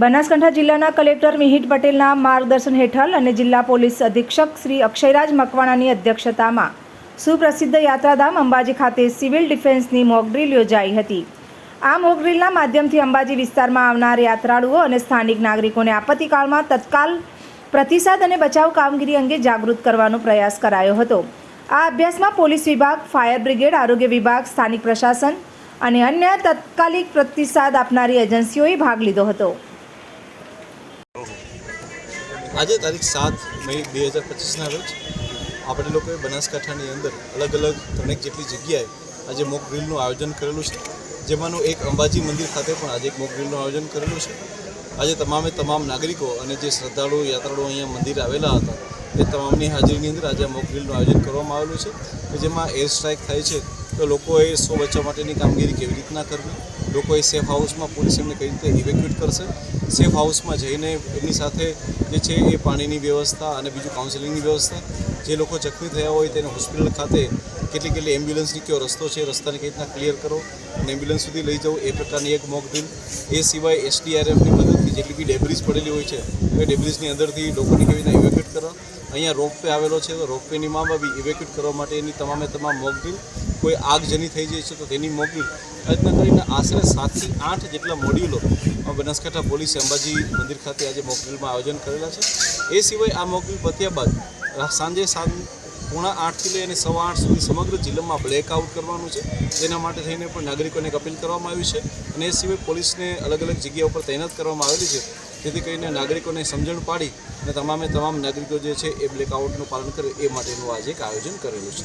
બનાસકાંઠા જિલ્લાના કલેક્ટર મિહિર પટેલના માર્ગદર્શન હેઠળ અને જિલ્લા પોલીસ અધિક્ષક શ્રી અક્ષયરાજ મકવાણાની અધ્યક્ષતામાં સુપ્રસિદ્ધ યાત્રાધામ અંબાજી ખાતે સિવિલ ડિફેન્સની મોકડ્રીલ યોજાઈ હતી. આ મોકડ્રીલના માધ્યમથી અંબાજી વિસ્તારમાં આવનાર યાત્રાળુઓ અને સ્થાનિક નાગરિકોને આપત્તિકાળમાં તત્કાલ પ્રતિસાદ અને બચાવ કામગીરી અંગે જાગૃત કરવાનો પ્રયાસ કરાયો હતો. આ અભ્યાસમાં પોલીસ વિભાગ, ફાયર બ્રિગેડ, આરોગ્ય વિભાગ, સ્થાનિક પ્રશાસન અને અન્ય તત્કાલિક પ્રતિસાદ આપનારી એજન્સીઓએ ભાગ લીધો હતો. આજે તારીખ સાત મે બે હજાર પચીસના રોજ આપણે લોકોએ બનાસકાંઠાની અંદર અલગ અલગ ત્રણેક જેટલી જગ્યાએ આજે મોક ડ્રીલનું આયોજન કરેલું છે. જેમાંનું એક અંબાજી મંદિર ખાતે પણ આજે એક મોક ડ્રીલનું આયોજન કરેલું છે. આજે તમામે તમામ નાગરિકો અને જે શ્રદ્ધાળુ યાત્રાળુઓ અહીંયા મંદિર આવેલા હતા એ તમામની હાજરીની અંદર આજે મોક ડ્રીલનું આયોજન કરવામાં આવેલું છે કે જેમાં એર સ્ટ્રાઇક થાય છે તો લોકોએ સો બચવા માટેની કામગીરી કેવી રીતના કરવી? લોકોએ સેફ હાઉસમાં પોલીસ એમને કઈ રીતે ઇવેક્યુએટ કરશે? સેફ હાઉસમાં જઈને એમની સાથે જે છે એ પાણીની વ્યવસ્થા અને બીજું કાઉન્સેલિંગની વ્યવસ્થા, જે લોકો જખમી થયા હોય તેને હોસ્પિટલ ખાતે કેટલી કેટલી એમ્બ્યુલન્સની કયો રસ્તો છે રસ્તાને કઈ રીતના ક્લિયર કરો અને એમ્બ્યુલન્સ સુધી લઈ જવું એ પ્રકારની એક મોક ડ્રીલ એ સિવાય એસડીઆરએફની મદદથી જેટલી બી ડેબ્રીઝ પડેલી હોય છે, એ ડેબ્રીઝની અંદરથી લોકોને કેવી રીતના ઇવેક્યુએટ કરવા? અહીંયા રોપવે આવેલો છે રોપવેની માં બી ઇવેક્યુએટ કરવા માટેની તમામે તમામ મોક કોઈ કોઈ આગજની થઈ જાય છે તો તેની મોક ડ્રીલ આ રીતના કરીને આશરે સાતથી આઠ જેટલા મોડ્યુલો બનાસકાંઠા પોલીસે અંબાજી મંદિર ખાતે આજે મોકડ્રીલમાં આયોજન કરેલા છે. એ સિવાય આ મોક પત્યા બાદ, સાંજે સાત પોણા આઠથી લઈ અને સવા આઠ સુધી સમગ્ર જિલ્લામાં બ્લેકઆઉટ કરવાનું છે. તેના માટે થઈને પણ નાગરિકોને એક અપીલ કરવામાં આવી છે અને એ સિવાય પોલીસને અલગ અલગ જગ્યા ઉપર તૈનાત કરવામાં આવેલી છે. જેથી કરીને નાગરિકોને સમજણ પાડી અને તમામે તમામ નાગરિકો જે છે એ બ્લેકઆઉટનું પાલન કરે એ માટેનું આજે એક આયોજન કરેલું છે.